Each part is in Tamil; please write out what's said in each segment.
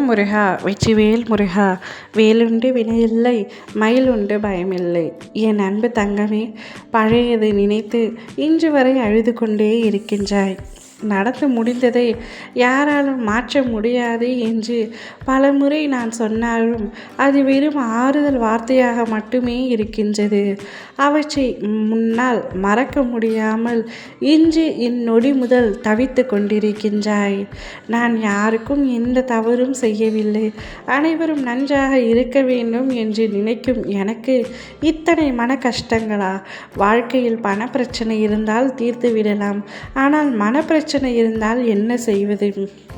ஓம் முருகா வெற்றிவேல் முருகா வேலுண்டு வினையில்லை மயிலுண்டு பயமில்லை. என் அன்பு தங்கமே பழையது நினைத்து இன்று வரை அழுது கொண்டே இருக்கின்றாய். நடந்து முடிந்ததை யாராலும் மாற்ற முடியாது என்று பலமுறை நான் சொன்னாலும் அது வெறும் ஆறுதல் வார்த்தையாக மட்டுமே இருக்கின்றது. அவற்றை முன்னால் மறக்க முடியாமல் இன்று இந்நொடி முதல் தவித்து கொண்டிருக்கின்றாய். நான் யாருக்கும் எந்த தவறும் செய்யவில்லை. அனைவரும் நன்றாக இருக்க வேண்டும் என்று நினைக்கும் எனக்கு இத்தனை மன கஷ்டங்களா? வாழ்க்கையில் பண பிரச்சனை இருந்தால் தீர்த்து விடலாம். ஆனால் மன பிரச்சனை பிரச்சனை இருந்தால் என்ன செய்வது?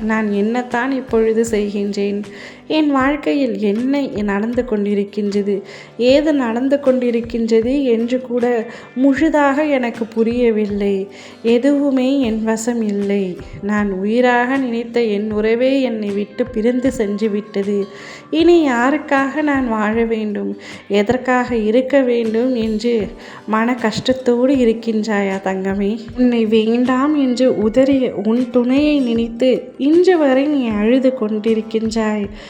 நான் என்னத்தான் இப்பொழுது செய்கின்றேன்? என் வாழ்க்கையில் என்ன நடந்து கொண்டிருக்கின்றது? ஏது நடந்து கொண்டிருக்கின்றது என்று கூட முழுதாக எனக்கு புரியவில்லை. எதுவுமே என் வசம் இல்லை. நான் உயிராக நினைத்த என் உறவே என்னை விட்டு பிரிந்து சென்று விட்டது. இனி யாருக்காக நான் வாழ வேண்டும்? எதற்காக இருக்க வேண்டும் என்று மன கஷ்டத்தோடு இருக்கின்றாயா தங்கமே? உன்னை வேண்டாம் என்று உதறிய உன் துணையை நினைத்து இன்று வரை நீ அழுது கொண்டிருக்கின்றாய்.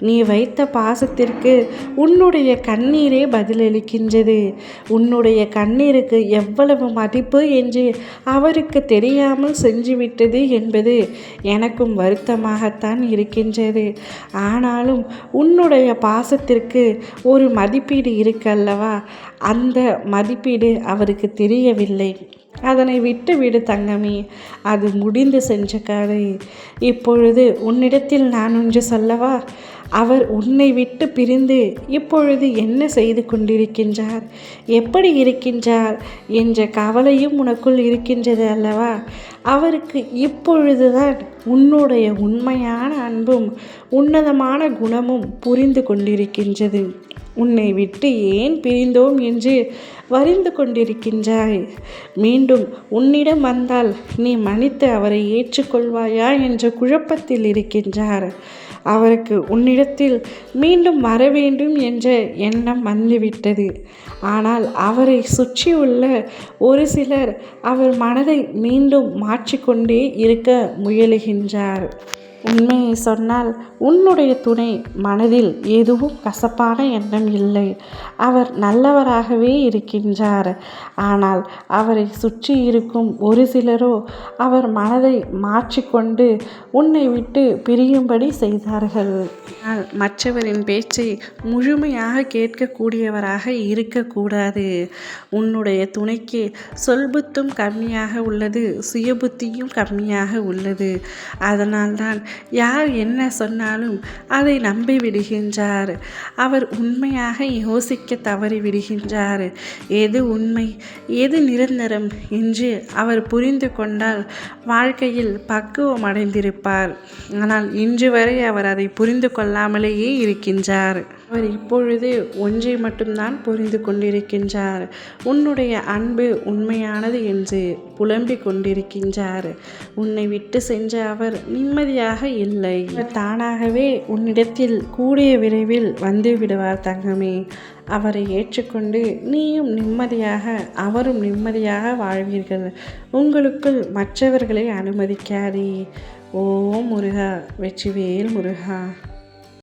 நீ வைத்த பாசத்திற்கு உன்னுடைய கண்ணீரே பதிலளிக்கின்றது. உன்னுடைய கண்ணீருக்கு எவ்வளவு மதிப்பு என்று அவருக்கு தெரியாமல் செஞ்சுவிட்டது என்பது எனக்கும் வருத்தமாகத்தான் இருக்கின்றது. ஆனாலும் உன்னுடைய பாசத்திற்கு ஒரு மதிப்பீடு இருக்கல்லவா? அந்த மதிப்பீடு அவருக்கு தெரியவில்லை. அதனை விட்டு விடு தங்கமே அது முடிந்து செஞ்ச கதை. இப்பொழுது உன்னிடத்தில் நான் ஒன்று சொல்லவா? அவர் உன்னை விட்டு பிரிந்து இப்பொழுது என்ன செய்து கொண்டிருக்கின்றார்? எப்படி இருக்கின்றார் என்ற கவலையும் உனக்குள் இருக்கின்றது அல்லவா? அவருக்கு இப்பொழுதுதான் உன்னுடைய உண்மையான அன்பும் உன்னதமான குணமும் புரிந்து கொண்டிருக்கின்றது. உன்னை விட்டு ஏன் பிரிந்தோம் என்று வரிந்து கொண்டிருக்கின்றாய்? மீண்டும் உன்னிடம் வந்தால் நீ மன்னித்து அவரை ஏற்றுக்கொள்வாயா என்ற குழப்பத்தில் இருக்கின்றார். அவருக்கு உன்னிடத்தில் மீண்டும் வர வேண்டும் என்ற எண்ணம் வந்துவிட்டது. ஆனால் அவரை சுற்றியுள்ள ஒரு சிலர் அவர் மனதை மீண்டும் மாற்றிக்கொண்டே இருக்க முயலுகின்றார். உண்மையை சொன்னால் உன்னுடைய துணை மனதில் எதுவும் கசப்பான எண்ணம் இல்லை. அவர் நல்லவராகவே இருக்கின்றார். ஆனால் அவரை சுற்றி இருக்கும் ஒரு சிலரோ அவர் மனதை மாற்றிக்கொண்டு உன்னை விட்டு பிரியும்படி செய்தார்கள். ஆனால் மற்றவரின் பேச்சை முழுமையாக கேட்கக்கூடியவராக இருக்கக்கூடாது. உன்னுடைய துணைக்கு சொல்புத்தும் கம்மியாக உள்ளது சுயபுத்தியும் கம்மியாக உள்ளது. அதனால்தான் யார் என்ன சொன்னாலும் அதை நம்பி விடுகின்றார் அவர் உண்மையாக யோசிக்க தவறி விடுகின்றார் எது உண்மை எது நிரந்தரம் என்று அவர் புரிந்து கொண்டால் வாழ்க்கையில் பக்குவம் அடைந்திருப்பார். ஆனால் இன்று வரை அவர் அதை புரிந்து கொள்ளாமலேயே இருக்கின்றார். அவர் இப்பொழுது ஒன்றை மட்டும்தான் புரிந்து கொண்டிருக்கின்றார். உன்னுடைய அன்பு உண்மையானது என்று புலம்பிக் கொண்டிருக்கின்றார். உன்னை விட்டு சென்ற அவர் நிம்மதியாக இல்லை. தானாகவே உன்னிடத்தில் கூடிய விரைவில் வந்து விடுவார் தங்கமே. அவரை ஏற்றுக்கொண்டு நீயும் நிம்மதியாக அவரும் நிம்மதியாக வாழ்வீர்கள். உங்களுக்குள் மற்றவர்களை அனுமதிக்காதே. ஓ முருகா வெற்றிவேல் முருகா.